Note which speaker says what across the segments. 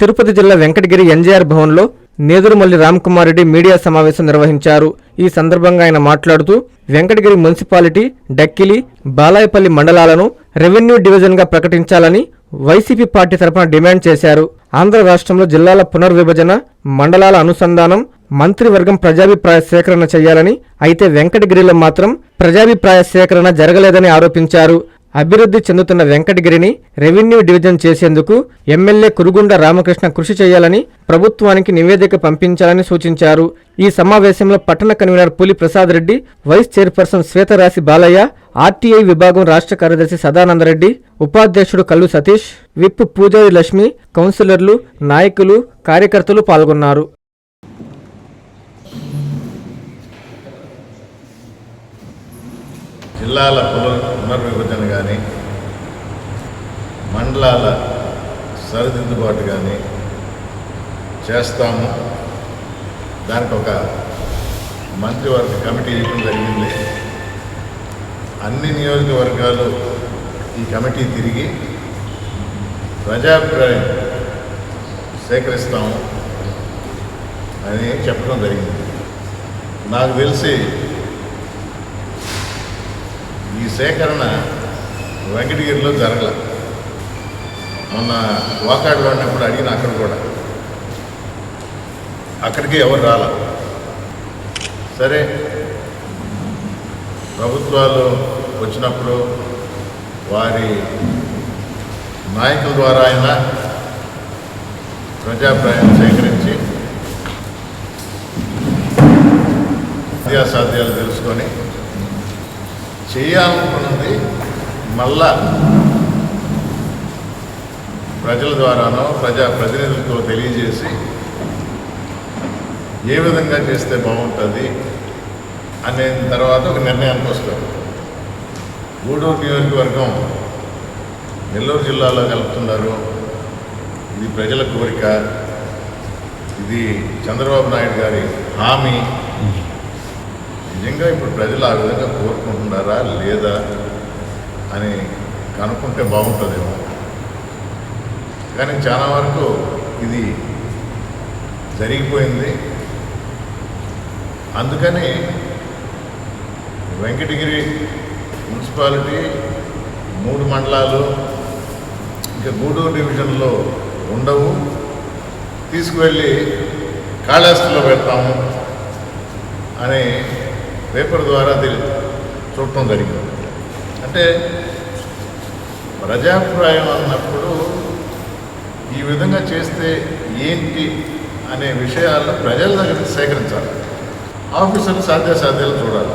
Speaker 1: తిరుపతి జిల్లా వెంకటగిరి ఎన్జీఆర్ భవన్లో నేదురుమల్లి రామకుమారెడ్డి మీడియా సమావేశం నిర్వహించారు. ఈ సందర్భంగా ఆయన మాట్లాడుతూ వెంకటగిరి మున్సిపాలిటీ డక్కిలి బాలాయపల్లి మండలాలను రెవెన్యూ డివిజన్గా ప్రకటించాలని వైసీపీ పార్టీ తరఫున డిమాండ్ చేశారు. ఆంధ్ర రాష్ట్రంలో జిల్లాల పునర్విభజన మండలాల అనుసంధానం మంత్రివర్గం ప్రజాభిప్రాయ సేకరణ చేయాలని అయితే వెంకటగిరిలో మాత్రం ప్రజాభిప్రాయ సేకరణ జరగలేదని ఆరోపించారు. అభివృద్ధి చెందుతున్న వెంకటగిరిని రెవెన్యూ డివిజన్ చేసేందుకు ఎమ్మెల్యే కురుగుండ రామకృష్ణ కృషి చేయాలని ప్రభుత్వానికి నివేదిక పంపించాలని సూచించారు. ఈ సమావేశంలో పట్టణ convener Puli Prasad Reddy vice chairperson Swetharasi Balayya RTI విభాగం రాష్ట్ర కార్యదర్శి సదానందరెడ్డి ఉపాధ్యక్షుడు కల్లు సతీష్ విప్ పూజారి లక్ష్మి కౌన్సిలర్లు నాయకులు కార్యకర్తలు పాల్గొన్నారు.
Speaker 2: జిల్లాల పునర్ పునర్విభజన కానీ మండలాల సరిదిద్దుబాటు కానీ చేస్తాము. దానికి ఒక మంత్రివర్గ కమిటీ ఇవ్వడం జరిగింది. అన్ని నియోజకవర్గాలు ఈ కమిటీ తిరిగి ప్రజాభిప్రాయం సేకరిస్తాము అని చెప్పడం జరిగింది. నాకు తెలిసి ఈ సేకరణ వెంకటగిరిలో జరగల. మొన్న వాకాడులో ఉన్నప్పుడు అడిగిన అక్కడ కూడా. అక్కడికి ఎవరు రాల? సరే. ప్రభుత్వాలు వచ్చినప్పుడు వారి నాయకుల ద్వారా అయినా ప్రజాభిప్రాయం సేకరించి చేయాలనుకున్నది మళ్ళా ప్రజల ద్వారానో ప్రజా ప్రతినిధులతో తెలియజేసి ఏ విధంగా చేస్తే బాగుంటుంది అనే తర్వాత ఒక నిర్ణయానికి వస్తారు గూడూరు నియోజకవర్గం నెల్లూరు జిల్లాలో కలుపుతున్నారు. ఇది ప్రజల కోరిక. ఇది చంద్రబాబు నాయుడు గారి హామీ. నిజంగా ఇప్పుడు ప్రజలు ఆ విధంగా కోరుకుంటున్నారా లేదా అని కనుక్కుంటే బాగుంటుందేమో. కానీ చాలా వరకు ఇది జరిగిపోయింది. అందుకని వెంకటగిరి మున్సిపాలిటీ మూడు మండలాలు ఇంకా గూడూరు డివిజన్లో ఉండవు. తీసుకువెళ్ళి కాళేశ్వరంలో పెడతాము అని పేపర్ ద్వారా తెలి చూడటం జరిగింది. అంటే ప్రజాభిప్రాయం అన్నప్పుడు ఈ విధంగా చేస్తే ఏంటి అనే విషయాలను ప్రజల దగ్గర సేకరించాలి. ఆఫీసర్లు సాధ్యాసాధ్యాలు చూడాలి.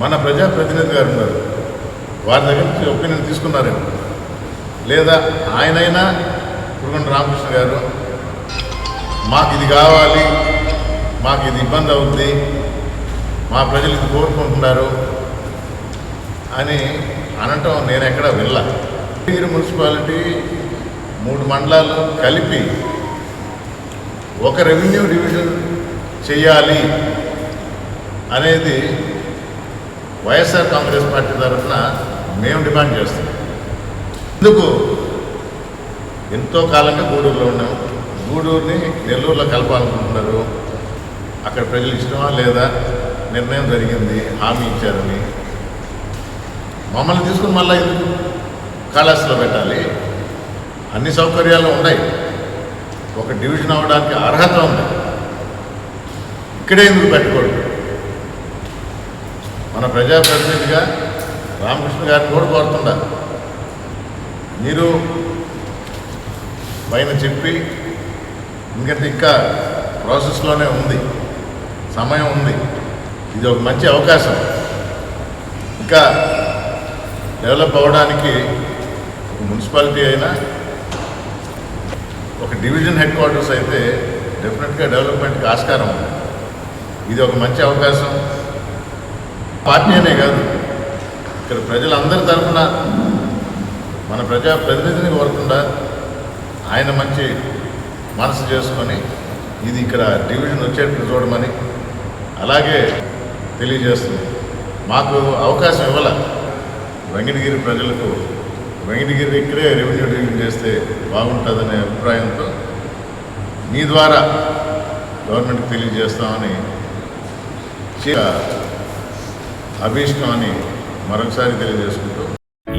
Speaker 2: మన ప్రజాప్రతినిధి గారు ఉన్నారు. వారి దగ్గర నుంచి ఒపీనియన్ తీసుకున్నారేమో. లేదా ఆయనైనా కురుగొండ రామకృష్ణ గారు మాకు ఇది కావాలి మాకు ఇది ఇబ్బంది అవుద్ది మా ప్రజలు ఇది కోరుకుంటున్నారు అని అనటం నేను ఎక్కడ వినలా. వీరు మున్సిపాలిటీ మూడు మండలాలు కలిపి ఒక రెవెన్యూ డివిజన్ చేయాలి అనేది వైఎస్ఆర్ కాంగ్రెస్ పార్టీ తరఫున మేము డిమాండ్ చేస్తున్నాం ఎందుకు? ఎంతో కాలంగా గూడూరులో ఉన్నాం. గూడూరుని నెల్లూరులో కలపాలనుకుంటున్నారు. అక్కడ ప్రజలు ఇష్టమా లేదా? నిర్ణయం జరిగింది హామీ ఇచ్చారని. మమ్మల్ని తీసుకుని మళ్ళీ ఎందుకు పెట్టాలి? అన్ని సౌకర్యాలు ఉన్నాయి. ఒక డివిజన్ అవ్వడానికి అర్హత ఉంది. ఇక్కడే ఎందుకు పెట్టుకోడు మన ప్రజాప్రతినిధిగా రామకృష్ణ గారిని కూడా కోరుతుండా. మీరు పైన చెప్పి ఎందుకంటే ఇంకా ప్రాసెస్లోనే ఉంది. సమయం ఉంది. ఇది ఒక మంచి అవకాశం. ఇంకా డెవలప్ అవ్వడానికి ఒక మున్సిపాలిటీ అయినా ఒక డివిజన్ హెడ్ క్వార్టర్స్ అయితే డెఫినెట్గా డెవలప్మెంట్కి ఆస్కారం ఉంది. ఇది ఒక మంచి అవకాశం. పార్టీ అనే కాదు ఇక్కడ ప్రజలందరి తరఫున మన ప్రజా ప్రతినిధిని కోరకుండా ఆయన మంచి మనసు చేసుకొని ఇది ఇక్కడ డివిజన్ వచ్చేట్టు చూడమని అలాగే తెలియజేస్తుంది. మాకు అవకాశం ఇవ్వాల. వెంకటగిరి ప్రజలకు వెంకటగిరి ఇక్కడే రెవెన్యూ డివిజన్ చేస్తే బాగుంటుందనే అభిప్రాయంతో మీ ద్వారా గవర్నమెంట్కి తెలియజేస్తామని అభీష్టం అని మరొకసారి తెలియజేసుకుంటూ